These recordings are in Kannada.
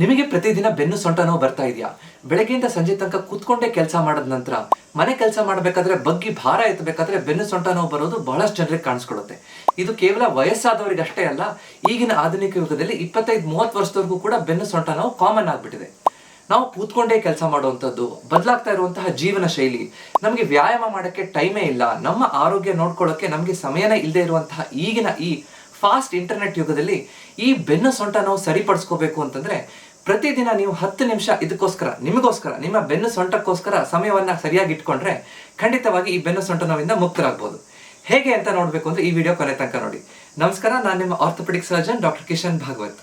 ನಿಮಗೆ ಪ್ರತಿದಿನ ಬೆನ್ನು ಸೊಂಟ ನೋವು ಬರ್ತಾ ಇದೆಯಾ? ಬೆಳಗ್ಗೆಯಿಂದ ಸಂಜೆ ತನಕ ಕೂತ್ಕೊಂಡೇ ಕೆಲಸ ಮಾಡಿದ ನಂತರ, ಮನೆ ಕೆಲಸ ಮಾಡಬೇಕಾದ್ರೆ ಬಗ್ಗಿ ಭಾರ ಎತ್ತಬೇಕಾದ್ರೆ ಬೆನ್ನು ಸೊಂಟ ನೋವು ಬರೋದು ಬಹಳಷ್ಟು ಜನರಿಗೆ ಕಾಣಿಸ್ಕೊಳ್ಳುತ್ತೆ. ಇದು ಕೇವಲ ವಯಸ್ಸಾದವರಿಗೆ ಅಷ್ಟೇ ಅಲ್ಲ, ಈಗಿನ ಆಧುನಿಕ ಯುಗದಲ್ಲಿ ಇಪ್ಪತ್ತೈದು, ಮೂವತ್ತು ವರ್ಷದವರೆಗೂ ಕೂಡ ಬೆನ್ನು ಸೊಂಟ ನೋವು ಕಾಮನ್ ಆಗಿಬಿಟ್ಟಿದೆ. ನಾವು ಕೂತ್ಕೊಂಡೇ ಕೆಲಸ ಮಾಡುವಂಥದ್ದು, ಬದಲಾಗ್ತಾ ಇರುವಂತಹ ಜೀವನ ಶೈಲಿ, ನಮಗೆ ವ್ಯಾಯಾಮ ಮಾಡೋಕ್ಕೆ ಟೈಮೇ ಇಲ್ಲ, ನಮ್ಮ ಆರೋಗ್ಯ ನೋಡ್ಕೊಳ್ಳೋಕ್ಕೆ ನಮಗೆ ಸಮಯನೇ ಇಲ್ಲದೆ ಇರುವಂತಹ ಈಗಿನ ಈ ಫಾಸ್ಟ್ ಇಂಟರ್ನೆಟ್ ಯುಗದಲ್ಲಿ ಈ ಬೆನ್ನು ಸೊಂಟ ನಾವು ಸರಿಪಡಿಸ್ಕೋಬೇಕು ಅಂತಂದ್ರೆ ಪ್ರತಿದಿನ ನೀವು ಹತ್ತು ನಿಮಿಷ ಇದಕ್ಕೋಸ್ಕರ, ನಿಮಗೋಸ್ಕರ, ನಿಮ್ಮ ಬೆನ್ನು ಸೊಂಟಕ್ಕೋಸ್ಕರ ಸಮಯವನ್ನ ಸರಿಯಾಗಿ ಇಟ್ಕೊಂಡ್ರೆ ಖಂಡಿತವಾಗಿ ಈ ಬೆನ್ನು ಸೊಂಟ ನೋವಿಂದ ಮುಕ್ತರಾಗ್ಬೋದು. ಹೇಗೆ ಅಂತ ನೋಡಬೇಕು ಅಂದ್ರೆ ಈ ವಿಡಿಯೋ ಕೊನೆ ತನಕ ನೋಡಿ. ನಮಸ್ಕಾರ, ನಾನು ನಿಮ್ಮ orthopaedic surgeon doctor Kishan Bhagwat.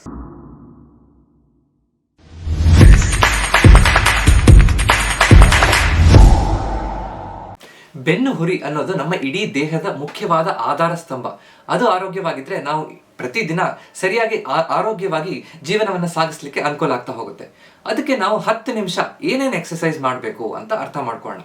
ಬೆನ್ನು ಹುರಿ ಅನ್ನೋದು ನಮ್ಮ ಇಡೀ ದೇಹದ ಮುಖ್ಯವಾದ ಆಧಾರ ಸ್ತಂಭ ಅದು ಆರೋಗ್ಯವಾಗಿದ್ರೆ ನಾವು ಪ್ರತಿದಿನ ಸರಿಯಾಗಿ ಆರೋಗ್ಯವಾಗಿ ಜೀವನವನ್ನು ಸಾಗಿಸ್ಲಿಕ್ಕೆ ಅನುಕೂಲ ಆಗ್ತಾ ಹೋಗುತ್ತೆ. ಅದಕ್ಕೆ ನಾವು ಹತ್ತು ನಿಮಿಷ ಏನೇನು ಎಕ್ಸಸೈಸ್ ಮಾಡಬೇಕು ಅಂತ ಅರ್ಥ ಮಾಡ್ಕೊಳ್ಳೋಣ.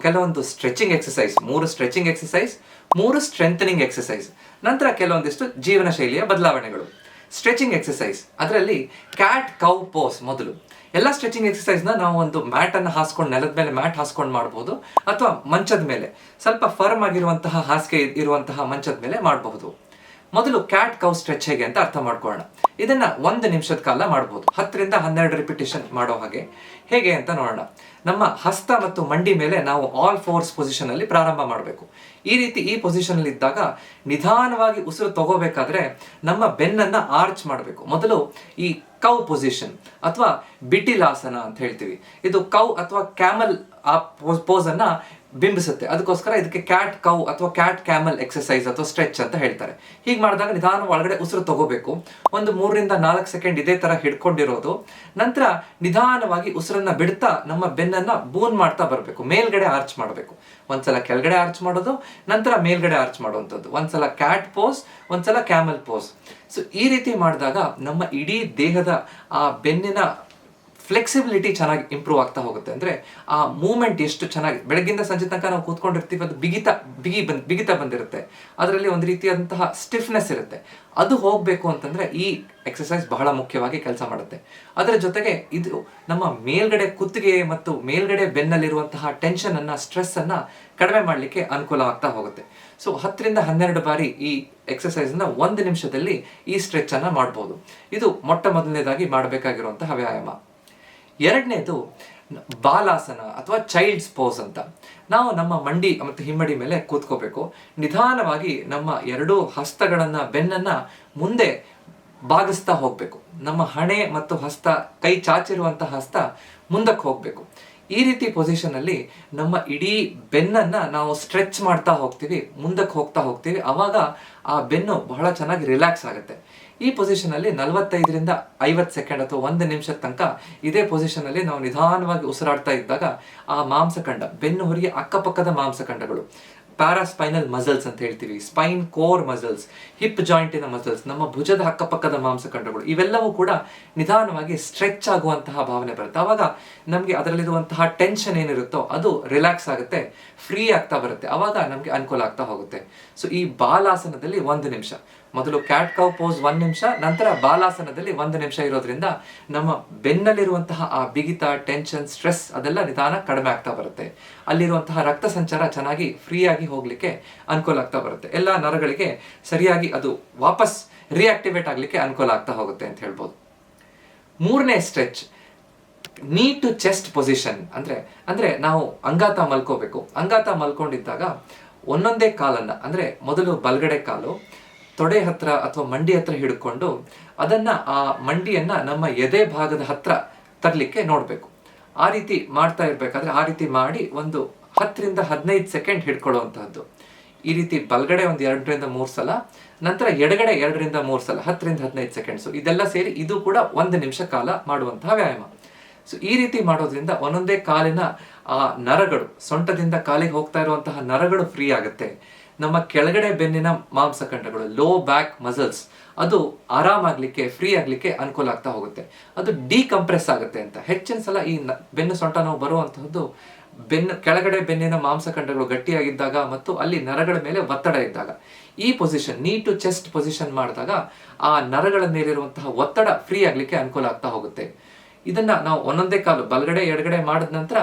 ಕೆಲವೊಂದು ಸ್ಟ್ರೆಚಿಂಗ್ ಎಕ್ಸಸೈಸ್ ಮೂರು ಸ್ಟ್ರೆಚಿಂಗ್ ಎಕ್ಸಸೈಸ್ ಮೂರು ಸ್ಟ್ರೆಂಥನಿಂಗ್ ಎಕ್ಸಸೈಸ್ ನಂತರ ಕೆಲವೊಂದಿಷ್ಟು ಜೀವನ ಶೈಲಿಯ ಬದಲಾವಣೆಗಳು. ಸ್ಟ್ರೆಚಿಂಗ್ ಎಕ್ಸಸೈಸ್ ಅದರಲ್ಲಿ ಕ್ಯಾಟ್ ಕೌ ಪೋಸ್ ಮೊದಲು. ಎಲ್ಲ ಸ್ಟ್ರೆಚಿಂಗ್ ಎಕ್ಸಸೈಸ್ನ ನಾವು ಒಂದು ಮ್ಯಾಟ್ ಅನ್ನು ಹಾಸ್ಕೊಂಡು ನೆಲದ ಮೇಲೆ ಮ್ಯಾಟ್ ಹಾಸ್ಕೊಂಡು ಮಾಡಬಹುದು ಅಥವಾ ಮಂಚದ ಮೇಲೆ. ಸ್ವಲ್ಪ ಫರ್ಮ್ ಆಗಿರುವಂತಹ ಹಾಸಿಗೆ ಇರುವಂತಹ ಮಂಚದ ಮೇಲೆ ಮಾಡಬಹುದು. ಮೊದಲು ಕ್ಯಾಟ್ ಕೌ ಸ್ಟ್ರೆಚ್ ಹೇಗೆ ಅಂತ ಅರ್ಥ ಮಾಡ್ಕೊಳ್ಳೋಣ. ಇದನ್ನ ಒಂದು ನಿಮಿಷದ ಕಾಲ ಮಾಡಬಹುದು ಹತ್ತರಿಂದ ಹನ್ನೆರಡು ರಿಪಿಟೇಷನ್ ಮಾಡೋ ಹಾಗೆ. ಹೇಗೆ ಅಂತ ನೋಡೋಣ. ನಮ್ಮ ಹಸ್ತ ಮತ್ತು ಮಂಡಿ ಮೇಲೆ ನಾವು ಆಲ್ ಫೋರ್ಸ್ ಪೊಸಿಷನ್ ಅಲ್ಲಿ ಪ್ರಾರಂಭ ಮಾಡಬೇಕು. ಈ ರೀತಿ ಈ ಪೊಸಿಷನ್ ಅಲ್ಲಿ ಇದ್ದಾಗ ನಿಧಾನವಾಗಿ ಉಸಿರು ತಗೋಬೇಕಾದ್ರೆ ನಮ್ಮ ಬೆನ್ನನ್ನ ಆರ್ಚ್ ಮಾಡಬೇಕು. ಮೊದಲು ಈ ಕೌ ಪೊಸಿಷನ್ ಅಥವಾ ಬಿಟಿಲಾಸನ ಅಂತ ಹೇಳ್ತೀವಿ. ಇದು ಕೌ ಅಥವಾ ಕ್ಯಾಮಲ್ ಆ ಪೋಸ್ ಅನ್ನ ಬಿಂಬಿಸುತ್ತೆ. ಅದಕ್ಕೋಸ್ಕರ ಇದಕ್ಕೆ ಕ್ಯಾಟ್ ಕೌ ಅಥವಾ ಕ್ಯಾಟ್ ಕ್ಯಾಮಲ್ ಎಕ್ಸಸೈಸ್ ಅಥವಾ ಸ್ಟ್ರೆಚ್ ಅಂತ ಹೇಳ್ತಾರೆ. ಹೀಗೆ ಮಾಡಿದಾಗ ನಿಧಾನ ಒಳಗಡೆ ಉಸಿರು ತಗೋಬೇಕು. ಒಂದು ಮೂರರಿಂದ ನಾಲ್ಕು ಸೆಕೆಂಡ್ ಇದೇ ತರ ಹಿಡ್ಕೊಂಡಿರೋದು. ನಂತರ ನಿಧಾನವಾಗಿ ಉಸಿರನ್ನ ಬಿಡ್ತಾ ನಮ್ಮ ಬೆನ್ನನ್ನ ಬೂನ್ ಮಾಡ್ತಾ ಬರಬೇಕು. ಮೇಲ್ಗಡೆ ಆರ್ಚ್ ಮಾಡಬೇಕು. ಒಂದ್ಸಲ ಕೆಳಗಡೆ ಆರ್ಚ್ ಮಾಡೋದು, ನಂತರ ಮೇಲ್ಗಡೆ ಆರ್ಚ್ ಮಾಡುವಂಥದ್ದು. ಒಂದ್ಸಲ ಕ್ಯಾಟ್ ಪೋಸ್ ಒಂದ್ಸಲ ಕ್ಯಾಮಲ್ ಪೋಸ್ ಸೊ ಈ ರೀತಿ ಮಾಡಿದಾಗ ನಮ್ಮ ಇಡೀ ದೇಹದ ಆ ಬೆನ್ನಿನ ಫ್ಲೆಕ್ಸಿಬಿಲಿಟಿ ಚೆನ್ನಾಗಿ ಇಂಪ್ರೂವ್ ಆಗ್ತಾ ಹೋಗುತ್ತೆ. ಅಂದರೆ ಆ ಮೂಮೆಂಟ್ ಎಷ್ಟು ಚೆನ್ನಾಗಿ, ಬೆಳಗ್ಗಿಂದ ಸಂಜೆ ತನಕ ನಾವು ಕೂತ್ಕೊಂಡಿರ್ತೀವಿ, ಅದು ಬಿಗಿತ, ಬಿಗಿ ಬಂದ್, ಬಿಗಿತ ಬಂದಿರುತ್ತೆ. ಅದರಲ್ಲಿ ಒಂದು ರೀತಿಯಾದಂತಹ ಸ್ಟಿಫ್ನೆಸ್ ಇರುತ್ತೆ. ಅದು ಹೋಗಬೇಕು ಅಂತಂದರೆ ಈ ಎಕ್ಸಸೈಸ್ ಬಹಳ ಮುಖ್ಯವಾಗಿ ಕೆಲಸ ಮಾಡುತ್ತೆ. ಅದರ ಜೊತೆಗೆ ಇದು ನಮ್ಮ ಮೇಲ್ಗಡೆ ಕುತ್ತಿಗೆ ಮತ್ತು ಮೇಲ್ಗಡೆ ಬೆನ್ನಲ್ಲಿರುವಂತಹ ಟೆನ್ಷನ್ ಸ್ಟ್ರೆಸ್ಸನ್ನು ಕಡಿಮೆ ಮಾಡಲಿಕ್ಕೆ ಅನುಕೂಲ ಆಗ್ತಾ ಹೋಗುತ್ತೆ. ಸೊ ಹತ್ತರಿಂದ ಹನ್ನೆರಡು ಬಾರಿ ಈ ಎಕ್ಸಸೈಸ್ನ ಒಂದು ನಿಮಿಷದಲ್ಲಿ ಈ ಸ್ಟ್ರೆಚ್ ಮಾಡ್ಬೋದು. ಇದು ಮೊಟ್ಟ ಮೊದಲನೇದಾಗಿ ಮಾಡಬೇಕಾಗಿರುವಂತಹ ವ್ಯಾಯಾಮ. ಎರಡನೇದು ಬಾಲಾಸನ ಅಥವಾ ಚೈಲ್ಡ್ಸ್ ಪೋಸ್ ಅಂತ. ನಾವು ನಮ್ಮ ಮಂಡಿ ಮತ್ತು ಹಿಮ್ಮಡಿ ಮೇಲೆ ಕೂತ್ಕೋಬೇಕು. ನಿಧಾನವಾಗಿ ನಮ್ಮ ಎರಡೂ ಹಸ್ತಗಳನ್ನು, ಬೆನ್ನನ್ನ ಮುಂದೆ ಬಾಗಿಸ್ತಾ ಹೋಗಬೇಕು. ನಮ್ಮ ಹಣೆ ಮತ್ತು ಹಸ್ತ, ಕೈ ಚಾಚಿರುವಂಥ ಹಸ್ತ ಮುಂದಕ್ಕೆ ಹೋಗಬೇಕು. ಈ ರೀತಿ ಪೊಸಿಷನ್ ಅಲ್ಲಿ ನಮ್ಮ ಇಡೀ ಬೆನ್ನನ್ನ ನಾವು ಸ್ಟ್ರೆಚ್ ಮಾಡ್ತಾ ಹೋಗ್ತೀವಿ, ಮುಂದಕ್ಕೆ ಹೋಗ್ತಾ ಹೋಗ್ತೀವಿ. ಆವಾಗ ಆ ಬೆನ್ನು ಬಹಳ ಚೆನ್ನಾಗಿ ರಿಲ್ಯಾಕ್ಸ್ ಆಗುತ್ತೆ. ಈ ಪೊಸಿಷನ್ ಅಲ್ಲಿ ನಲವತ್ತೈದರಿಂದ ಐವತ್ತು ಸೆಕೆಂಡ್ ಅಥವಾ ಒಂದು ನಿಮಿಷದ ತನಕ ಇದೇ ಪೊಸಿಷನ್ ಅಲ್ಲಿ ನಾವು ನಿಧಾನವಾಗಿ ಉಸಿರಾಡ್ತಾ ಇದ್ದಾಗ ಆ ಮಾಂಸಖಂಡ, ಬೆನ್ನು ಹೊರಗೆ ಅಕ್ಕಪಕ್ಕದ ಮಾಂಸಖಂಡಗಳು ಪ್ಯಾರಾಸ್ಪೈನಲ್ ಮಸಲ್ಸ್ ಅಂತ ಹೇಳ್ತೀವಿ ಸ್ಪೈನ್ ಕೋರ್ ಮಸಲ್ಸ್ ಹಿಪ್ ಜಾಯಿಂಟಿನ ಮಸಲ್ಸ್ ನಮ್ಮ ಭುಜದ ಅಕ್ಕಪಕ್ಕದ ಮಾಂಸಖಂಡಗಳು, ಇವೆಲ್ಲವೂ ಕೂಡ ನಿಧಾನವಾಗಿ ಸ್ಟ್ರೆಚ್ ಆಗುವಂತಹ ಭಾವನೆ ಬರುತ್ತೆ. ಅವಾಗ ನಮಗೆ ಅದರಲ್ಲಿರುವಂತಹ ಟೆನ್ಷನ್ ಏನಿರುತ್ತೋ ಅದು ರಿಲ್ಯಾಕ್ಸ್ ಆಗುತ್ತೆ ಫ್ರೀ ಆಗ್ತಾ ಬರುತ್ತೆ. ಆವಾಗ ನಮಗೆ ಅನುಕೂಲ ಆಗ್ತಾ ಹೋಗುತ್ತೆ. ಸೊ ಈ ಬಾಲಾಸನದಲ್ಲಿ ಒಂದು ನಿಮಿಷ. ಮೊದಲು ಕ್ಯಾಟ್ ಕೌ ಪೋಸ್ ಒಂದು ನಿಮಿಷ, ನಂತರ ಬಾಲಾಸನದಲ್ಲಿ ಒಂದು ನಿಮಿಷ ಇರೋದ್ರಿಂದ ನಮ್ಮ ಬೆನ್ನಲ್ಲಿರುವಂತಹ ಆ ಬಿಗಿತ ಟೆನ್ಷನ್ ಸ್ಟ್ರೆಸ್ ಅದೆಲ್ಲ ನಿಧಾನ ಕಡಿಮೆ ಆಗ್ತಾ ಬರುತ್ತೆ. ಅಲ್ಲಿರುವಂತಹ ರಕ್ತ ಸಂಚಾರ ಚೆನ್ನಾಗಿ ಫ್ರೀಯಾಗಿ ಹೋಗಲಿಕ್ಕೆ ಅನುಕೂಲ ಆಗ್ತಾ ಬರುತ್ತೆ. ಎಲ್ಲ ನರಗಳಿಗೆ ಸರಿಯಾಗಿ ಅದು ವಾಪಸ್ ರಿಯಾಕ್ಟಿವೇಟ್ ಆಗ್ಲಿಕ್ಕೆ ಅನುಕೂಲ ಆಗ್ತಾ ಹೋಗುತ್ತೆ ಅಂತ ಹೇಳ್ಬೋದು. ಮೂರನೇ ಸ್ಟ್ರೆಚ್ ನೀ ಟು ಚೆಸ್ಟ್ ಪೊಸಿಷನ್ ಅಂದ್ರೆ ಅಂದ್ರೆ ನಾವು ಅಂಗಾತ ಮಲ್ಕೋಬೇಕು. ಅಂಗಾತ ಮಲ್ಕೊಂಡಿದ್ದಾಗ ಒಂದೊಂದೇ ಕಾಲನ್ನ, ಅಂದ್ರೆ ಮೊದಲು ಬಲಗಡೆ ಕಾಲು ತೊಡೆ ಹತ್ರ ಅಥವಾ ಮಂಡಿ ಹತ್ರ ಹಿಡ್ಕೊಂಡು ಅದನ್ನ ಆ ಮಂಡಿಯನ್ನ ನಮ್ಮ ಎದೆ ಭಾಗದ ಹತ್ರ ತರಲಿಕ್ಕೆ ನೋಡ್ಬೇಕು. ಆ ರೀತಿ ಮಾಡ್ತಾ ಇರ್ಬೇಕಾದ್ರೆ ಆ ರೀತಿ ಮಾಡಿ ಒಂದು ಹತ್ತರಿಂದ ಹದಿನೈದು ಸೆಕೆಂಡ್ ಹಿಡ್ಕೊಳ್ಳುವಂತಹದ್ದು. ಈ ರೀತಿ ಬಲಗಡೆ ಒಂದು ಎರಡರಿಂದ ಮೂರು ಸಲ, ನಂತರ ಎಡಗಡೆ ಎರಡರಿಂದ ಮೂರು ಸಲ, ಹತ್ತರಿಂದ ಹದಿನೈದು ಸೆಕೆಂಡ್ಸ್. ಇದೆಲ್ಲ ಸೇರಿ ಇದು ಕೂಡ ಒಂದು ನಿಮಿಷ ಕಾಲ ಮಾಡುವಂತಹ ವ್ಯಾಯಾಮ. ಸೊ ಈ ರೀತಿ ಮಾಡೋದ್ರಿಂದ ಒಂದೊಂದೇ ಕಾಲಿನ ಆ ನರಗಳು, ಸೊಂಟದಿಂದ ಕಾಲಿಗೆ ಹೋಗ್ತಾ ಇರುವಂತಹ ನರಗಳು ಫ್ರೀ ಆಗುತ್ತೆ. ನಮ್ಮ ಕೆಳಗಡೆ ಬೆನ್ನಿನ ಮಾಂಸಖಂಡಗಳು ಲೋ ಬ್ಯಾಕ್ ಮಸಲ್ಸ್ ಅದು ಆರಾಮಾಗ್ಲಿಕ್ಕೆ ಫ್ರೀ ಆಗ್ಲಿಕ್ಕೆ ಅನುಕೂಲ ಆಗ್ತಾ ಹೋಗುತ್ತೆ. ಅದು ಡಿಕಂಪ್ರೆಸ್ ಆಗುತ್ತೆ ಅಂತ. ಹೆಚ್ಚಿನ ಸಲ ಈ ಬೆನ್ನು ಸೊಂಟ ನೋವು ಬರುವಂತಹದ್ದು ಬೆನ್ನು ಕೆಳಗಡೆ ಬೆನ್ನಿನ ಮಾಂಸಖಂಡಗಳು ಗಟ್ಟಿಯಾಗಿದ್ದಾಗ ಮತ್ತು ಅಲ್ಲಿ ನರಗಳ ಮೇಲೆ ಒತ್ತಡ ಇದ್ದಾಗ. ಈ ಪೊಸಿಷನ್ ನೀ ಟು ಚೆಸ್ಟ್ ಪೊಸಿಷನ್ ಮಾಡಿದಾಗ ಆ ನರಗಳ ಮೇಲಿರುವಂತಹ ಒತ್ತಡ ಫ್ರೀ ಆಗ್ಲಿಕ್ಕೆ ಅನುಕೂಲ ಆಗ್ತಾ ಹೋಗುತ್ತೆ. ಇದನ್ನ ನಾವು ಒಂದೊಂದೇ ಕಾಲು, ಬಲಗಡೆ, ಎಡಗಡೆ ಮಾಡಿದ ನಂತರ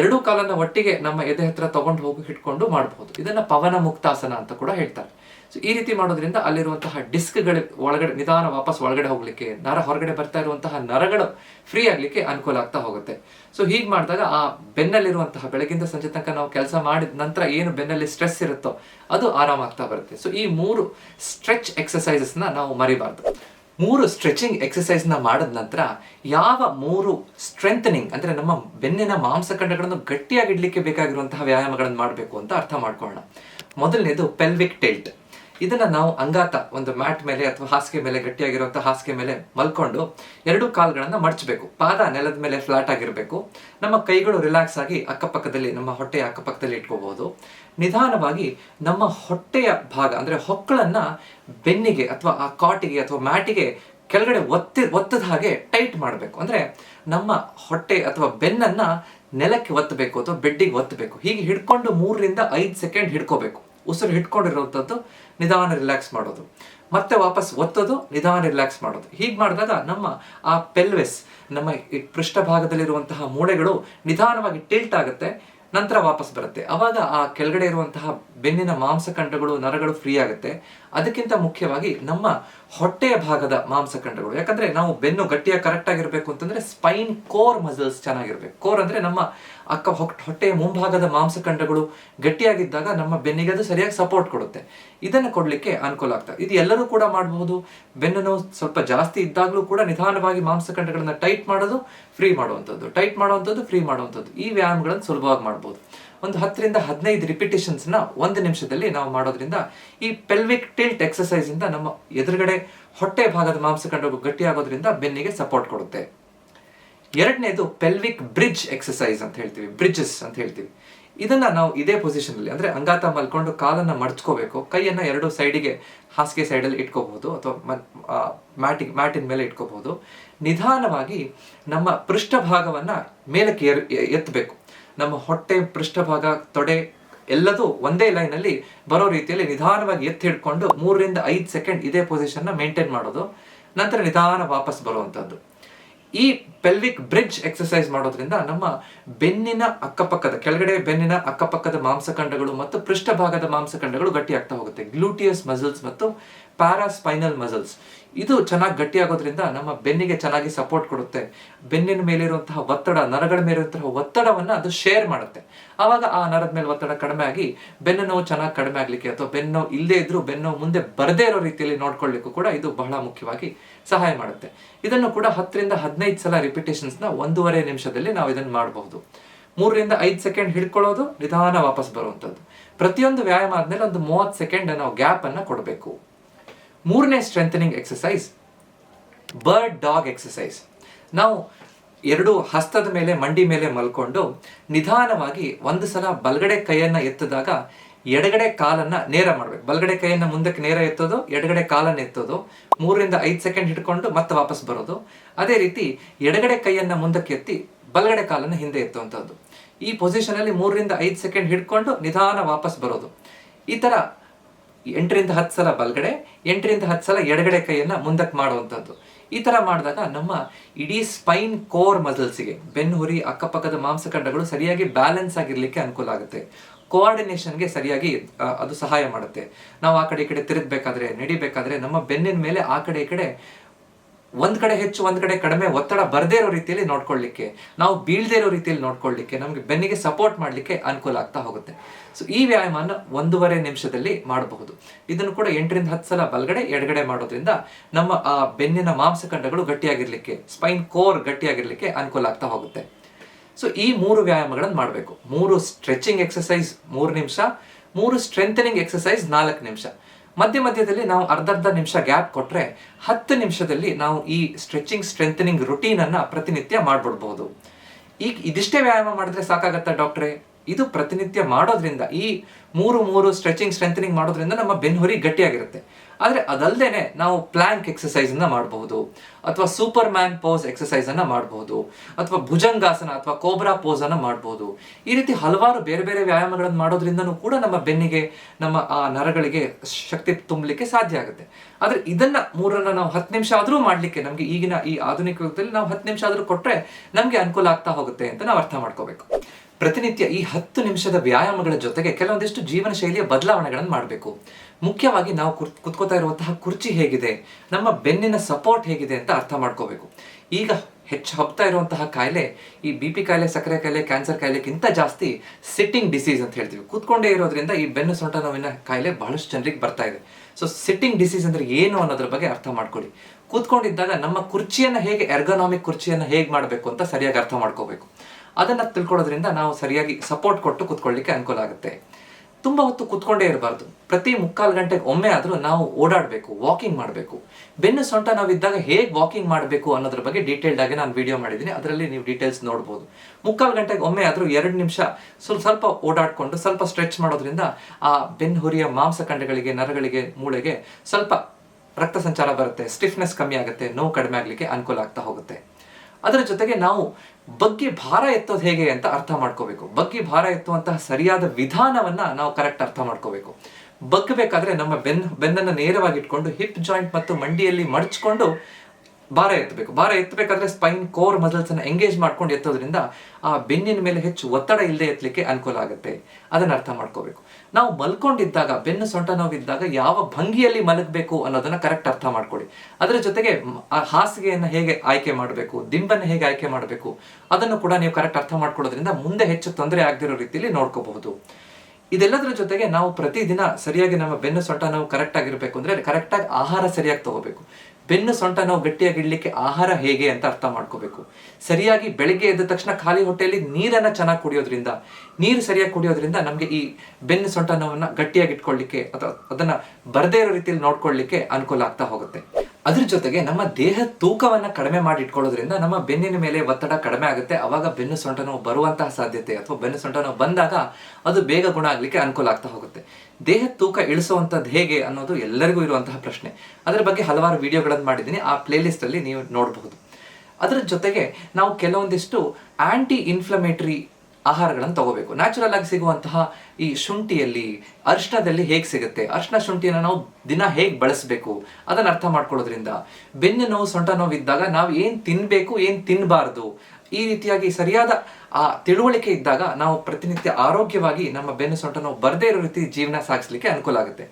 ಎರಡೂ ಕಾಲನ್ನ ಒಟ್ಟಿಗೆ ನಮ್ಮ ಎದೆ ಹತ್ರ ತಗೊಂಡು ಹೋಗಿ ಹಿಡ್ಕೊಂಡು ಮಾಡಬಹುದು. ಇದನ್ನ ಪವನ ಮುಕ್ತಾಸನ ಅಂತ ಕೂಡ ಹೇಳ್ತಾರೆ. ಸೊ ಈ ರೀತಿ ಮಾಡೋದ್ರಿಂದ ಅಲ್ಲಿರುವಂತಹ ಡಿಸ್ಕ್ಗಳ ಒಳಗಡೆ, ನಿಧಾನ ವಾಪಸ್ ಒಳಗಡೆ ಹೋಗ್ಲಿಕ್ಕೆ, ನರ ಹೊರಗಡೆ ಬರ್ತಾ ಇರುವಂತಹ ನರಗಳು ಫ್ರೀ ಆಗ್ಲಿಕ್ಕೆ ಅನುಕೂಲ ಆಗ್ತಾ ಹೋಗುತ್ತೆ. ಸೊ ಹೀಗೆ ಮಾಡಿದಾಗ ಆ ಬೆನ್ನಲ್ಲಿರುವಂತಹ, ಬೆಳಗಿಂದ ಸಂಜೆ ತನಕ ನಾವು ಕೆಲಸ ಮಾಡಿದ ನಂತರ ಏನು ಬೆನ್ನಲ್ಲಿ ಸ್ಟ್ರೆಸ್ ಇರುತ್ತೋ ಅದು ಆರಾಮಾಗ್ತಾ ಬರುತ್ತೆ. ಸೊ ಈ ಮೂರು ಸ್ಟ್ರೆಚ್ ಎಕ್ಸಸೈಸಸ್ನ ನಾವು ಮರಿಬಾರ್ದು. ಮೂರು ಸ್ಟ್ರೆಚಿಂಗ್ ಎಕ್ಸಸೈಸ್ನ ಮಾಡಿದ ನಂತರ ಯಾವ ಮೂರು ಸ್ಟ್ರೆಂಥನಿಂಗ್ ಅಂದ್ರೆ ನಮ್ಮ ಬೆನ್ನಿನ ಮಾಂಸಖಂಡಗಳನ್ನು ಗಟ್ಟಿಯಾಗಿಡ್ಲಿಕ್ಕೆ ಬೇಕಾಗಿರುವಂತಹ ವ್ಯಾಯಾಮಗಳನ್ನು ಮಾಡಬೇಕು ಅಂತ ಅರ್ಥ ಮಾಡ್ಕೊಳ್ಳೋಣ. ಮೊದಲನೇದು ಪೆಲ್ವಿಕ್ ಟೆಲ್ಟ್ ಇದನ್ನ ನಾವು ಅಂಗಾತ ಒಂದು ಮ್ಯಾಟ್ ಮೇಲೆ ಅಥವಾ ಹಾಸಿಗೆ ಮೇಲೆ ಗಟ್ಟಿಯಾಗಿರುವಂತಹ ಹಾಸಿಗೆ ಮೇಲೆ ಮಲ್ಕೊಂಡು ಎರಡು ಕಾಲ್ಗಳನ್ನ ಮಡಚಬೇಕು. ಪಾದ ನೆಲದ ಮೇಲೆ ಫ್ಲಾಟ್ ಆಗಿರಬೇಕು. ನಮ್ಮ ಕೈಗಳು ರಿಲ್ಯಾಕ್ಸ್ ಆಗಿ ಅಕ್ಕಪಕ್ಕದಲ್ಲಿ, ನಮ್ಮ ಹೊಟ್ಟೆಯ ಅಕ್ಕಪಕ್ಕದಲ್ಲಿ ಇಟ್ಕೋಬಹುದು. ನಿಧಾನವಾಗಿ ನಮ್ಮ ಹೊಟ್ಟೆಯ ಭಾಗ, ಅಂದ್ರೆ ಹೊಕ್ಕಳನ್ನ ಬೆನ್ನಿಗೆ ಅಥವಾ ಆ ಕಾಟಿಗೆ ಅಥವಾ ಮ್ಯಾಟಿಗೆ ಕೆಳಗಡೆ ಒತ್ತಿ, ಒತ್ತದ ಹಾಗೆ ಟೈಟ್ ಮಾಡಬೇಕು. ಅಂದ್ರೆ ನಮ್ಮ ಹೊಟ್ಟೆ ಅಥವಾ ಬೆನ್ನನ್ನ ನೆಲಕ್ಕೆ ಒತ್ತಬೇಕು ಅಥವಾ ಬೆಡ್ಡಿಗೆ ಒತ್ತಬೇಕು. ಹೀಗೆ ಹಿಡ್ಕೊಂಡು ಮೂರರಿಂದ ಐದು ಸೆಕೆಂಡ್ ಹಿಡ್ಕೋಬೇಕು. ಉಸಿರು ಹಿಡ್ಕೊಂಡಿರುವಂಥದ್ದು ನಿಧಾನ ರಿಲ್ಯಾಕ್ಸ್ ಮಾಡೋದು. ಮತ್ತೆ ವಾಪಸ್ ಒತ್ತೋದು, ನಿಧಾನ ರಿಲ್ಯಾಕ್ಸ್ ಮಾಡೋದು. ಹೀಗೆ ಮಾಡಿದಾಗ ನಮ್ಮ ಆ ಪೆಲ್ವೆಸ್ ನಮ್ಮ ಪೃಷ್ಠಭಾಗದಲ್ಲಿರುವಂತಹ ಮೂಳೆಗಳು ನಿಧಾನವಾಗಿ ಟಿಲ್ಟ್ ಆಗುತ್ತೆ, ನಂತರ ವಾಪಸ್ ಬರುತ್ತೆ. ಅವಾಗ ಆ ಕೆಳಗಡೆ ಇರುವಂತಹ ಬೆನ್ನಿನ ಮಾಂಸಖಂಡಗಳು, ನರಗಳು ಫ್ರೀ ಆಗುತ್ತೆ. ಅದಕ್ಕಿಂತ ಮುಖ್ಯವಾಗಿ ನಮ್ಮ ಹೊಟ್ಟೆಯ ಭಾಗದ ಮಾಂಸಖಂಡಗಳು. ಯಾಕಂದ್ರೆ ನಾವು ಬೆನ್ನು ಗಟ್ಟಿಯಾಗಿ ಕರೆಕ್ಟ್ ಆಗಿರ್ಬೇಕು ಅಂತಂದ್ರೆ ಸ್ಪೈನ್ ಕೋರ್ ಮಸಲ್ಸ್ ಚೆನ್ನಾಗಿರ್ಬೇಕು. ಕೋರ್ ಅಂದ್ರೆ ನಮ್ಮ ಅಕ್ಕ ಹೊಟ್ಟೆ ಹೊಟ್ಟೆಯ ಮುಂಭಾಗದ ಮಾಂಸಖಂಡಗಳು ಗಟ್ಟಿಯಾಗಿದ್ದಾಗ ನಮ್ಮ ಬೆನ್ನಿಗೆ ಅದು ಸರಿಯಾಗಿ ಸಪೋರ್ಟ್ ಕೊಡುತ್ತೆ. ಇದನ್ನು ಕೊಡಲಿಕ್ಕೆ ಅನುಕೂಲ ಆಗ್ತದೆ ಇದು ಎಲ್ಲರೂ ಕೂಡ ಮಾಡಬಹುದು. ಬೆನ್ನು ನೋವು ಸ್ವಲ್ಪ ಜಾಸ್ತಿ ಇದ್ದಾಗಲೂ ಕೂಡ ನಿಧಾನವಾಗಿ ಮಾಂಸಖಂಡಗಳನ್ನು ಟೈಟ್ ಮಾಡೋದು ಫ್ರೀ ಮಾಡುವಂಥದ್ದು. ಟೈಟ್ ಮಾಡುವಂಥದ್ದು ಫ್ರೀ ಮಾಡುವಂಥದ್ದು. ಈ ವ್ಯಾಯಾಮಗಳನ್ನು ಸುಲಭವಾಗಿ ಮಾಡ್ಬೋದು. ಒಂದು ಹತ್ತರಿಂದ ಹದಿನೈದು ರಿಪಿಟೇಷನ್ಸ್ನ ಒಂದು ನಿಮಿಷದಲ್ಲಿ ನಾವು ಮಾಡೋದ್ರಿಂದ ಈ ಪೆಲ್ವಿಕ್ ಟಿಲ್ಟ್ ಎಕ್ಸಸೈಸಿಂದ ನಮ್ಮ ಎದುರುಗಡೆ ಹೊಟ್ಟೆ ಭಾಗದ ಮಾಂಸಖಂಡಗಳು ಗಟ್ಟಿಯಾಗೋದ್ರಿಂದ ಬೆನ್ನಿಗೆ ಸಪೋರ್ಟ್ ಕೊಡುತ್ತೆ. ಎರಡನೇದು ಪೆಲ್ವಿಕ್ ಬ್ರಿಡ್ಜ್ ಎಕ್ಸಸೈಸ್ ಅಂತ ಹೇಳ್ತೀವಿ ಬ್ರಿಡ್ಜಸ್ ಅಂತ ಹೇಳ್ತೀವಿ. ಇದನ್ನ ನಾವು ಇದೇ ಪೊಸಿಷನ್ ಅಲ್ಲಿ, ಅಂದ್ರೆ ಅಂಗಾತ ಮಲ್ಕೊಂಡು ಕಾಲನ್ನ ಮಡ್ಚ್ಕೋಬೇಕು, ಕೈಯನ್ನ ಎರಡು ಸೈಡಿಗೆ ಹಾಸಿಗೆ ಸೈಡಲ್ಲಿ ಇಟ್ಕೋಬಹುದು, ಅಥವಾ ಮ್ಯಾಟಿಗೆ, ಮ್ಯಾಟಿನ ಮೇಲೆ ಇಟ್ಕೋಬಹುದು. ನಿಧಾನವಾಗಿ ನಮ್ಮ ಪೃಷ್ಠಭಾಗವನ್ನ ಮೇಲಕ್ಕೆ ಎತ್ತಬೇಕು ನಮ್ಮ ಹೊಟ್ಟೆ, ಪೃಷ್ಠಭಾಗ, ತೊಡೆ ಎಲ್ಲದೂ ಒಂದೇ ಲೈನಲ್ಲಿ ಬರೋ ರೀತಿಯಲ್ಲಿ ನಿಧಾನವಾಗಿ ಎತ್ತಿ ಹಿಡ್ಕೊಂಡು ಮೂರರಿಂದ ಐದು ಸೆಕೆಂಡ್ ಇದೇ ಪೊಸಿಷನ್ನ ಮೇಂಟೈನ್ ಮಾಡೋದು. ನಂತರ ನಿಧಾನ ವಾಪಸ್ ಬರುವಂಥದ್ದು ಈ ಪೆಲ್ವಿಕ್ ಬ್ರಿಡ್ಜ್ ಎಕ್ಸಸೈಸ್ ಮಾಡೋದ್ರಿಂದ ನಮ್ಮ ಬೆನ್ನಿನ ಅಕ್ಕಪಕ್ಕದ, ಕೆಳಗಡೆ ಬೆನ್ನಿನ ಅಕ್ಕಪಕ್ಕದ ಮಾಂಸಖಂಡಗಳು ಮತ್ತು ಪೃಷ್ಠಭಾಗದ ಮಾಂಸಖಂಡಗಳು ಗಟ್ಟಿಯಾಗ್ತಾ ಹೋಗುತ್ತೆ. ಗ್ಲೂಟಿಯಸ್ ಮಸಲ್ಸ್ ಮತ್ತು ಪ್ಯಾರಾಸ್ಪೈನಲ್ ಮಸಲ್ಸ್ ಇದು ಚೆನ್ನಾಗಿ ಗಟ್ಟಿಯಾಗೋದ್ರಿಂದ ನಮ್ಮ ಬೆನ್ನಿಗೆ ಚೆನ್ನಾಗಿ ಸಪೋರ್ಟ್ ಕೊಡುತ್ತೆ. ಬೆನ್ನಿನ ಮೇಲಿರುವಂತಹ ಒತ್ತಡ, ನರಗಳ ಮೇಲಿರುವಂತಹ ಒತ್ತಡವನ್ನು ಅದು ಶೇರ್ ಮಾಡುತ್ತೆ. ಆವಾಗ ಆ ನರದ ಮೇಲೆ ಒತ್ತಡ ಕಡಿಮೆ ಆಗಿ ಬೆನ್ನು ನೋವು ಚೆನ್ನಾಗಿ ಕಡಿಮೆ ಆಗಲಿಕ್ಕೆ ಅಥವಾ ಬೆನ್ನು ಇಲ್ಲದೇ ಇದ್ರೂ ಬೆನ್ನು ಮುಂದೆ ಬರದೇ ಇರೋ ರೀತಿಯಲ್ಲಿ ನೋಡ್ಕೊಳ್ಳಿಕ್ಕೂ ಕೂಡ ಇದು ಬಹಳ ಮುಖ್ಯವಾಗಿ ಸಹಾಯ ಮಾಡುತ್ತೆ. ಇದನ್ನು ಕೂಡ ಹತ್ತರಿಂದ ಹದಿನೈದು ಸಲ ರಿಪಿಟೇಷನ್ಸ್ನ ಒಂದೂವರೆ ನಿಮಿಷದಲ್ಲಿ ನಾವು ಇದನ್ನು ಮಾಡಬಹುದು. ಮೂರರಿಂದ ಐದು ಸೆಕೆಂಡ್ ಹಿಡ್ಕೊಳ್ಳೋದು ನಿಧಾನ ವಾಪಸ್ ಬರುವಂಥದ್ದು ಪ್ರತಿಯೊಂದು ವ್ಯಾಯಾಮ ಆದಮೇಲೆ ಒಂದು ಮೂವತ್ತು ಸೆಕೆಂಡ್ ನಾವು ಗ್ಯಾಪನ್ನು ಕೊಡಬೇಕು. ಮೂರನೇ strengthening exercise bird dog exercise ನಾವು ಎರಡು ಹಸ್ತದ ಮೇಲೆ, ಮಂಡಿ ಮೇಲೆ ಮಲ್ಕೊಂಡು ನಿಧಾನವಾಗಿ ಒಂದು ಸಲ ಬಲಗಡೆ ಕೈಯನ್ನು ಎತ್ತಿದಾಗ ಎಡಗಡೆ ಕಾಲನ್ನ ನೇರ ಮಾಡಬೇಕು. ಬಲಗಡೆ ಕೈಯನ್ನ ಮುಂದಕ್ಕೆ ನೇರ ಎತ್ತೋದು, ಎಡಗಡೆ ಕಾಲನ್ನು ಎತ್ತೋದು, ಮೂರರಿಂದ ಐದು ಸೆಕೆಂಡ್ ಹಿಡ್ಕೊಂಡು ಮತ್ತೆ ವಾಪಸ್ ಬರೋದು. ಅದೇ ರೀತಿ ಎಡಗಡೆ ಕೈಯನ್ನ ಮುಂದಕ್ಕೆ ಎತ್ತಿ ಬಲಗಡೆ ಕಾಲನ್ನು ಹಿಂದೆ ಎತ್ತುವಂಥದ್ದು. ಈ ಪೊಸಿಷನಲ್ಲಿ ಮೂರರಿಂದ ಐದು ಸೆಕೆಂಡ್ ಹಿಡ್ಕೊಂಡು ನಿಧಾನ ವಾಪಸ್ ಬರೋದು. ಈ ತರ ಎಂಟರಿಂದ ಹತ್ತು ಸಲ ಬಲಗಡೆ, ಎಂಟರಿಂದ ಹತ್ತು ಸಲ ಎಡಗಡೆ ಕೈಯನ್ನ ಮುಂದಕ್ಕೆ ಮಾಡುವಂಥದ್ದು. ಈ ತರ ಮಾಡಿದಾಗ ನಮ್ಮ ಇಡೀ ಸ್ಪೈನ್ ಕೋರ್ ಮಸಲ್ಸಿಗೆ ಬೆನ್ನು, ಹುರಿ, ಅಕ್ಕಪಕ್ಕದ ಮಾಂಸಖಂಡಗಳು ಸರಿಯಾಗಿ ಬ್ಯಾಲೆನ್ಸ್ ಆಗಿರಲಿಕ್ಕೆ ಅನುಕೂಲ ಆಗುತ್ತೆ. ಕೋಆರ್ಡಿನೇಷನ್ಗೆ ಸರಿಯಾಗಿ ಅದು ಸಹಾಯ ಮಾಡುತ್ತೆ. ನಾವು ಆ ಕಡೆ ಈ ಕಡೆ ತಿರುಗಬೇಕಾದ್ರೆ, ನಡಿಬೇಕಾದ್ರೆ ನಮ್ಮ ಬೆನ್ನಿನ ಮೇಲೆ ಆ ಕಡೆ ಈ ಕಡೆ ಒಂದ್ ಕಡೆ ಹೆಚ್ಚು, ಒಂದು ಕಡೆ ಕಡಿಮೆ ಒತ್ತಡ ಬರದೇ ಇರೋ ರೀತಿಯಲ್ಲಿ ನೋಡ್ಕೊಳ್ಳಿಕ್ಕೆ, ನಾವು ಬೀಳದೇ ಇರೋ ರೀತಿಯಲ್ಲಿ ನೋಡ್ಕೊಳ್ಳಿಕ್ಕೆ, ನಮ್ಗೆ ಬೆನ್ನಿಗೆ ಸಪೋರ್ಟ್ ಮಾಡ್ಲಿಕ್ಕೆ ಅನುಕೂಲ ಆಗ್ತಾ ಹೋಗುತ್ತೆ. ಸೊ ಈ ವ್ಯಾಯಾಮನ ಒಂದೂವರೆ ನಿಮಿಷದಲ್ಲಿ ಮಾಡಬಹುದು. ಇದನ್ನು ಕೂಡ ಎಂಟರಿಂದ ಹತ್ತು ಸಲ ಬಲಗಡೆ, ಎಡಗಡೆ ಮಾಡೋದ್ರಿಂದ ನಮ್ಮ, ಆ, ಬೆನ್ನಿನ ಮಾಂಸಖಂಡಗಳು ಗಟ್ಟಿಯಾಗಿರ್ಲಿಕ್ಕೆ ಸ್ಪೈನ್ ಕೋರ್ ಗಟ್ಟಿಯಾಗಿರ್ಲಿಕ್ಕೆ ಅನುಕೂಲ ಆಗ್ತಾ ಹೋಗುತ್ತೆ. ಸೊ ಈ ಮೂರು ವ್ಯಾಯಾಮಗಳನ್ನು ಮಾಡಬೇಕು. ಮೂರು ಸ್ಟ್ರೆಚಿಂಗ್ ಎಕ್ಸಸೈಸ್ ಮೂರು ನಿಮಿಷ, ಮೂರು ಸ್ಟ್ರೆಂಥನಿಂಗ್ ಎಕ್ಸಸೈಸ್ ನಾಲ್ಕು ನಿಮಿಷ. ಮಧ್ಯ ಮಧ್ಯದಲ್ಲಿ ನಾವು ಅರ್ಧ ಅರ್ಧ ನಿಮಿಷ ಗ್ಯಾಪ್ ಕೊಟ್ಟರೆ ಹತ್ತು ನಿಮಿಷದಲ್ಲಿ ನಾವು ಈ ಸ್ಟ್ರೆಚಿಂಗ್ ಸ್ಟ್ರೆಂಥನಿಂಗ್ ರುಟೀನನ್ನು ಪ್ರತಿನಿತ್ಯ ಮಾಡಿಬಿಡ್ಬೋದು. ಈಗ ಇದಿಷ್ಟೇ ವ್ಯಾಯಾಮ ಮಾಡಿದ್ರೆ ಸಾಕಾಗತ್ತಾ ಡಾಕ್ಟ್ರೆ? ಇದು ಪ್ರತಿನಿತ್ಯ ಮಾಡೋದ್ರಿಂದ, ಈ ಮೂರು ಮೂರು ಸ್ಟ್ರೆಚಿಂಗ್ ಸ್ಟ್ರೆಂಥನಿಂಗ್ ಮಾಡೋದ್ರಿಂದ ನಮ್ಮ ಬೆನ್ನುಹುರಿ ಗಟ್ಟಿಯಾಗಿರುತ್ತೆ. ಆದರೆ ಅದಲ್ಲದೆ ನಾವು ಪ್ಲ್ಯಾಂಕ್ ಎಕ್ಸಸೈಸನ್ನು ಮಾಡಬಹುದು, ಅಥವಾ ಸೂಪರ್ ಮ್ಯಾನ್ ಪೋಸ್ ಎಕ್ಸಸೈಸನ್ನು ಮಾಡಬಹುದು, ಅಥವಾ ಭುಜಂಗಾಸನ, ಅಥವಾ ಕೋಬ್ರಾ ಪೋಸನ್ನು ಮಾಡಬಹುದು. ಈ ರೀತಿ ಹಲವಾರು ಬೇರೆ ಬೇರೆ ವ್ಯಾಯಾಮಗಳನ್ನು ಮಾಡೋದ್ರಿಂದನೂ ಕೂಡ ನಮ್ಮ ಬೆನ್ನಿಗೆ, ನಮ್ಮ ಆ ನರಗಳಿಗೆ ಶಕ್ತಿ ತುಂಬಲಿಕ್ಕೆ ಸಾಧ್ಯ ಆಗುತ್ತೆ. ಆದರೆ ಇದನ್ನ ಮೂರನ್ನ ನಾವು ಹತ್ತು ನಿಮಿಷ ಆದರೂ ಮಾಡಲಿಕ್ಕೆ ನಮಗೆ ಈಗಿನ ಈ ಆಧುನಿಕ ಯುಗದಲ್ಲಿ ನಾವು ಹತ್ತು ನಿಮಿಷ ಆದರೂ ಕೊಟ್ಟರೆ ನಮಗೆ ಅನುಕೂಲ ಆಗ್ತಾ ಹೋಗುತ್ತೆ ಅಂತ ನಾವು ಅರ್ಥ ಮಾಡ್ಕೋಬೇಕು. ಪ್ರತಿನಿತ್ಯ ಈ ಹತ್ತು ನಿಮಿಷದ ವ್ಯಾಯಾಮಗಳ ಜೊತೆಗೆ ಕೆಲವೊಂದಿಷ್ಟು ಜೀವನ ಶೈಲಿಯ ಬದಲಾವಣೆಗಳನ್ನು ಮಾಡಬೇಕು. ಮುಖ್ಯವಾಗಿ ನಾವು ಕುತ್ಕೋತಾ ಇರುವಂತಹ ಕುರ್ಚಿ ಹೇಗಿದೆ, ನಮ್ಮ ಬೆನ್ನಿನ ಸಪೋರ್ಟ್ ಹೇಗಿದೆ ಅಂತ ಅರ್ಥ ಮಾಡ್ಕೋಬೇಕು. ಈಗ ಹೆಚ್ಚು ಹಬ್ತಾ ಇರುವಂತಹ ಕಾಯಿಲೆ, ಈ ಬಿ ಪಿ ಕಾಯಿಲೆ, ಸಕ್ಕರೆ ಕಾಯಿಲೆ ಕ್ಯಾನ್ಸರ್ ಕಾಯಿಲೆಗಿಂತ ಜಾಸ್ತಿ ಸಿಟ್ಟಿಂಗ್ ಡಿಸೀಸ್ ಅಂತ ಹೇಳ್ತೀವಿ. ಕೂತ್ಕೊಂಡೇ ಇರೋದ್ರಿಂದ ಈ ಬೆನ್ನು ಸೊಂಟ ನೋವಿನ ಕಾಯಿಲೆ ಬಹಳಷ್ಟು ಜನರಿಗೆ ಬರ್ತಾ ಇದೆ. ಸೊ ಸಿಟ್ಟಿಂಗ್ ಡಿಸೀಸ್ ಅಂದ್ರೆ ಏನು ಅನ್ನೋದ್ರ ಬಗ್ಗೆ ಅರ್ಥ ಮಾಡ್ಕೊಳ್ಳಿ. ಕೂತ್ಕೊಂಡಿದ್ದಾಗ ನಮ್ಮ ಕುರ್ಚಿಯನ್ನು ಹೇಗೆ ಎರ್ಗನಾಮಿಕ್ ಕುರ್ಚಿಯನ್ನು ಹೇಗೆ ಮಾಡಬೇಕು ಅಂತ ಸರಿಯಾಗಿ ಅರ್ಥ ಮಾಡ್ಕೋಬೇಕು. ಅದನ್ನ ತಿಳ್ಕೊಳ್ಳೋದ್ರಿಂದ ನಾವು ಸರಿಯಾಗಿ ಸಪೋರ್ಟ್ ಕೊಟ್ಟು ಕುತ್ಕೊಳ್ಳಿಕ್ಕೆ ಅನುಕೂಲ ಆಗುತ್ತೆ. ತುಂಬ ಹೊತ್ತು ಕುತ್ಕೊಂಡೇ ಇರಬಾರ್ದು. ಪ್ರತಿ ಮುಕ್ಕಾಲು ಗಂಟೆಗೆ ಒಮ್ಮೆ ಆದರೂ ನಾವು ಓಡಾಡಬೇಕು ವಾಕಿಂಗ್ ಮಾಡಬೇಕು. ಬೆನ್ನು ಸೊಂಟ ನಾವಿದ್ದಾಗ ಹೇಗೆ ವಾಕಿಂಗ್ ಮಾಡಬೇಕು ಅನ್ನೋದ್ರ ಬಗ್ಗೆ ಡೀಟೇಲ್ಡ್ ಆಗಿ ನಾನು ವಿಡಿಯೋ ಮಾಡಿದ್ದೀನಿ. ಅದರಲ್ಲಿ ನೀವು ಡೀಟೇಲ್ಸ್ ನೋಡ್ಬೋದು. ಮುಕ್ಕಾಲು ಗಂಟೆಗೆ ಒಮ್ಮೆ ಆದರೂ ಎರಡು ನಿಮಿಷ ಸ್ವಲ್ಪ ಸ್ವಲ್ಪ ಓಡಾಡಿಕೊಂಡು ಸ್ವಲ್ಪ ಸ್ಟ್ರೆಚ್ ಮಾಡೋದ್ರಿಂದ ಆ ಬೆನ್ನು ಹುರಿಯ ಮಾಂಸಖಂಡಗಳಿಗೆ ನರಗಳಿಗೆ, ಮೂಳೆಗೆ ಸ್ವಲ್ಪ ರಕ್ತ ಸಂಚಾರ ಬರುತ್ತೆ ಸ್ಟಿಫ್ನೆಸ್ ಕಮ್ಮಿ ಆಗುತ್ತೆ, ನೋವು ಕಡಿಮೆ ಆಗಲಿಕ್ಕೆ ಅನುಕೂಲ ಆಗ್ತಾ ಹೋಗುತ್ತೆ. ಅದರ ಜೊತೆಗೆ ನಾವು ಬಗ್ಗೆ ಭಾರ ಎತ್ತೋದು ಹೇಗೆ ಅಂತ ಅರ್ಥ ಮಾಡ್ಕೋಬೇಕು. ಬಗ್ಗೆ ಭಾರ ಎತ್ತುವಂತಹ ಸರಿಯಾದ ವಿಧಾನವನ್ನ ನಾವು ಕರೆಕ್ಟ್ ಅರ್ಥ ಮಾಡ್ಕೋಬೇಕು. ಬಗ್ಗಬೇಕಾದ್ರೆ ನಮ್ಮ ಬೆನ್, ಬೆನ್ನನ್ನು ನೇರವಾಗಿ ಇಟ್ಕೊಂಡು ಹಿಪ್ ಜಾಯಿಂಟ್ ಮತ್ತು ಮಂಡಿಯಲ್ಲಿ ಮಡಚ್ಕೊಂಡು ಭಾರ ಎತ್ತಬೇಕು. ಭಾರ ಎತ್ತಬೇಕಾದ್ರೆ ಸ್ಪೈನ್ ಕೋರ್ ಮಸಲ್ಸ್ ಅನ್ನ ಎಂಗೇಜ್ ಮಾಡ್ಕೊಂಡು ಎತ್ತೋದ್ರಿಂದ ಆ ಬೆನ್ನಿನ ಮೇಲೆ ಹೆಚ್ಚು ಒತ್ತಡ ಇಲ್ಲದೆ ಎತ್ತಲಿಕ್ಕೆ ಅನುಕೂಲ ಆಗುತ್ತೆ. ಅದನ್ನ ಅರ್ಥ ಮಾಡ್ಕೋಬೇಕು. ನಾವು ಮಲ್ಕೊಂಡಿದ್ದಾಗ, ಬೆನ್ನು ಸೊಂಟ ನೋವಿದ್ದಾಗ ಯಾವ ಭಂಗಿಯಲ್ಲಿ ಮಲಗಬೇಕು ಅನ್ನೋದನ್ನ ಕರೆಕ್ಟ್ ಅರ್ಥ ಮಾಡ್ಕೊಳ್ಳಿ ಅದರ ಜೊತೆಗೆ ಆ ಹಾಸಿಗೆಯನ್ನು ಹೇಗೆ ಆಯ್ಕೆ ಮಾಡಬೇಕು, ದಿಂಬನ್ನು ಹೇಗೆ ಆಯ್ಕೆ ಮಾಡಬೇಕು, ಅದನ್ನು ಕೂಡ ನೀವು ಕರೆಕ್ಟ್ ಅರ್ಥ ಮಾಡ್ಕೊಳ್ಳೋದ್ರಿಂದ ಮುಂದೆ ಹೆಚ್ಚು ತೊಂದರೆ ಆಗದಿರೋ ರೀತಿಯಲ್ಲಿ ನೋಡ್ಕೋಬಹುದು. ಇದೆಲ್ಲದರ ಜೊತೆಗೆ ನಾವು ಪ್ರತಿದಿನ ಸರಿಯಾಗಿ ನಮ್ಮ ಬೆನ್ನು ಸೊಂಟ ನಾವು ಕರೆಕ್ಟ್ ಆಗಿರ್ಬೇಕು ಅಂದ್ರೆ ಕರೆಕ್ಟಾಗಿ ಆಹಾರ ಸರಿಯಾಗಿ ತಗೋಬೇಕು. ಬೆನ್ನು ಸೊಂಟ ನೋವು ಗಟ್ಟಿಯಾಗಿ ಇಡ್ಲಿಕ್ಕೆ ಆಹಾರ ಹೇಗೆ ಅಂತ ಅರ್ಥ ಮಾಡ್ಕೋಬೇಕು. ಸರಿಯಾಗಿ ಬೆಳಗ್ಗೆ ಎದ್ದ ತಕ್ಷಣ ಖಾಲಿ ಹೊಟ್ಟೆಯಲ್ಲಿ ನೀರನ್ನ ಚೆನ್ನಾಗಿ ಕುಡಿಯೋದ್ರಿಂದ, ನೀರು ಸರಿಯಾಗಿ ಕುಡಿಯೋದ್ರಿಂದ ನಮಗೆ ಈ ಬೆನ್ನು ಸೊಂಟ ನೋವನ್ನ ಗಟ್ಟಿಯಾಗಿ ಇಟ್ಕೊಳ್ಳಿಕ್ಕೆ ಅಥವಾ ಅದನ್ನ ಬರದೇ ಇರೋ ರೀತಿಯಲ್ಲಿ ನೋಡ್ಕೊಳ್ಳಿಕ್ಕೆ ಅನುಕೂಲ ಆಗ್ತಾ ಹೋಗುತ್ತೆ. ಅದ್ರ ಜೊತೆಗೆ ನಮ್ಮ ದೇಹ ತೂಕವನ್ನು ಕಡಿಮೆ ಮಾಡಿ ಇಟ್ಕೊಳ್ಳೋದ್ರಿಂದ ನಮ್ಮ ಬೆನ್ನಿನ ಮೇಲೆ ಒತ್ತಡ ಕಡಿಮೆ ಆಗುತ್ತೆ. ಅವಾಗ ಬೆನ್ನು ಸೊಂಟ ನೋವು ಬರುವಂತಹ ಸಾಧ್ಯತೆ ಅಥವಾ ಬೆನ್ನು ಸೊಂಟ ನೋವು ಬಂದಾಗ ಅದು ಬೇಗ ಗುಣ ಆಗಲಿಕ್ಕೆ ಅನುಕೂಲ ಆಗ್ತಾ ಹೋಗುತ್ತೆ. ದೇಹ ತೂಕ ಇಳಿಸುವಂಥದ್ದು ಹೇಗೆ ಅನ್ನೋದು ಎಲ್ಲರಿಗೂ ಇರುವಂತಹ ಪ್ರಶ್ನೆ. ಅದರ ಬಗ್ಗೆ ಹಲವಾರು ವಿಡಿಯೋಗಳನ್ನು ಮಾಡಿದ್ದೀನಿ. ಆ ಪ್ಲೇಲಿಸ್ಟ್ ಅಲ್ಲಿ ನೀವು ನೋಡಬಹುದು. ಅದರ ಜೊತೆಗೆ ನಾವು ಕೆಲವೊಂದಿಷ್ಟು ಆ್ಯಂಟಿ ಇನ್ಫ್ಲಮೇಟರಿ ಆಹಾರಗಳನ್ನು ತಗೋಬೇಕು. ನ್ಯಾಚುರಲ್ ಆಗಿ ಸಿಗುವಂತಹ ಈ ಶುಂಠಿಯಲ್ಲಿ ಅರ್ಶನದಲ್ಲಿ ಹೇಗೆ ಸಿಗುತ್ತೆ? ಅರ್ಶನ ಶುಂಠಿಯನ್ನು ನಾವು ದಿನ ಹೇಗೆ ಬಳಸಬೇಕು? ಅದನ್ನು ಅರ್ಥ ಮಾಡ್ಕೊಳ್ಳೋದ್ರಿಂದ ಬೆನ್ನು ನೋವು, ಸೊಂಟ ನೋವು ಇದ್ದಾಗ ನಾವು ಏನು ತಿನ್ನಬೇಕು ಏನು ತಿನ್ನಬಾರ್ದು ಈ ರೀತಿಯಾಗಿ ಸರಿಯಾದ ಆ ತಿಳುವಳಿಕೆ ಇದ್ದಾಗ ನಾವು ಪ್ರತಿನಿತ್ಯ ಆರೋಗ್ಯವಾಗಿ ನಮ್ಮ ಬೆನ್ನು, ಸೊಂಟ ನೋವು ಬರದೇ ಇರೋ ರೀತಿ ಜೀವನ ಸಾಗಿಸ್ಲಿಕ್ಕೆ ಅನುಕೂಲ ಆಗುತ್ತೆ.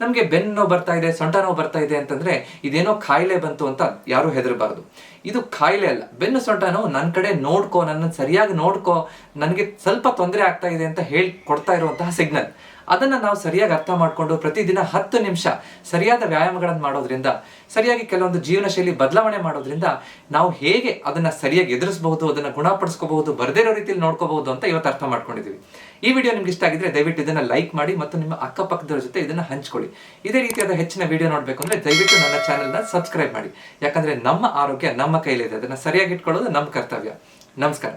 ನಮಗೆ ಬೆನ್ನು ನೋವು ಬರ್ತಾ ಇದೆ, ಸೊಂಟ ನೋವು ಬರ್ತಾ ಇದೆ ಅಂತಂದ್ರೆ ಇದೇನೋ ಕಾಯಿಲೆ ಬಂತು ಅಂತ ಯಾರು ಹೆದರಬಾರದು. ಇದು ಕಾಯಿಲೆ ಅಲ್ಲ. ಬೆನ್ನು ಸೊಂಟ ನೋವು ನನ್ನ ಕಡೆ ನೋಡ್ಕೋ ನನ್ನ ಸರಿಯಾಗಿ ನೋಡ್ಕೋ, ನನಗೆ ಸ್ವಲ್ಪ ತೊಂದರೆ ಆಗ್ತಾ ಇದೆ ಅಂತ ಹೇಳಿ ಕೊಡ್ತಾ ಇರುವಂತಹ ಸಿಗ್ನಲ್ ಅದನ್ನ ನಾವು ಸರಿಯಾಗಿ ಅರ್ಥ ಮಾಡಿಕೊಂಡು ಪ್ರತಿದಿನ ಹತ್ತು ನಿಮಿಷ ಸರಿಯಾದ ವ್ಯಾಯಾಮಗಳನ್ನು ಮಾಡೋದ್ರಿಂದ, ಸರಿಯಾಗಿ ಕೆಲವೊಂದು ಜೀವನ ಶೈಲಿ ಬದಲಾವಣೆ ಮಾಡೋದ್ರಿಂದ ನಾವು ಹೇಗೆ ಅದನ್ನು ಸರಿಯಾಗಿ ಎದುರಿಸಬಹುದು, ಅದನ್ನು ಗುಣಪಡಿಸ್ಕೋಬಹುದು, ಬರದೇ ರೀತಿಯಲ್ಲಿ ನೋಡ್ಕೋಬಹುದು ಅಂತ ಇವತ್ತು ಅರ್ಥ ಮಾಡ್ಕೊಂಡಿದ್ದೀವಿ ಈ ವಿಡಿಯೋ ನಿಮ್ಗೆ ಇಷ್ಟ ಆಗಿದ್ರೆ ದಯವಿಟ್ಟು ಇದನ್ನ ಲೈಕ್ ಮಾಡಿ ಮತ್ತು ನಿಮ್ಮ ಅಕ್ಕಪಕ್ಕದವ್ರ ಜೊತೆ ಇದನ್ನ ಹಂಚ್ಕೊಳ್ಳಿ. ಇದೇ ರೀತಿಯಾದ ಹೆಚ್ಚಿನ ವಿಡಿಯೋ ನೋಡಬೇಕು ಅಂದ್ರೆ ದಯವಿಟ್ಟು ನನ್ನ ಚಾನೆಲ್ನ ಸಬ್ಸ್ಕ್ರೈಬ್ ಮಾಡಿ. ಯಾಕಂದ್ರೆ ನಮ್ಮ ಆರೋಗ್ಯ ನಮ್ಮ ಕೈಲಿದೆ. ಅದನ್ನ ಸರಿಯಾಗಿ ಇಟ್ಕೊಳ್ಳೋದು ನಮ್ಮ ಕರ್ತವ್ಯ. ನಮಸ್ಕಾರ.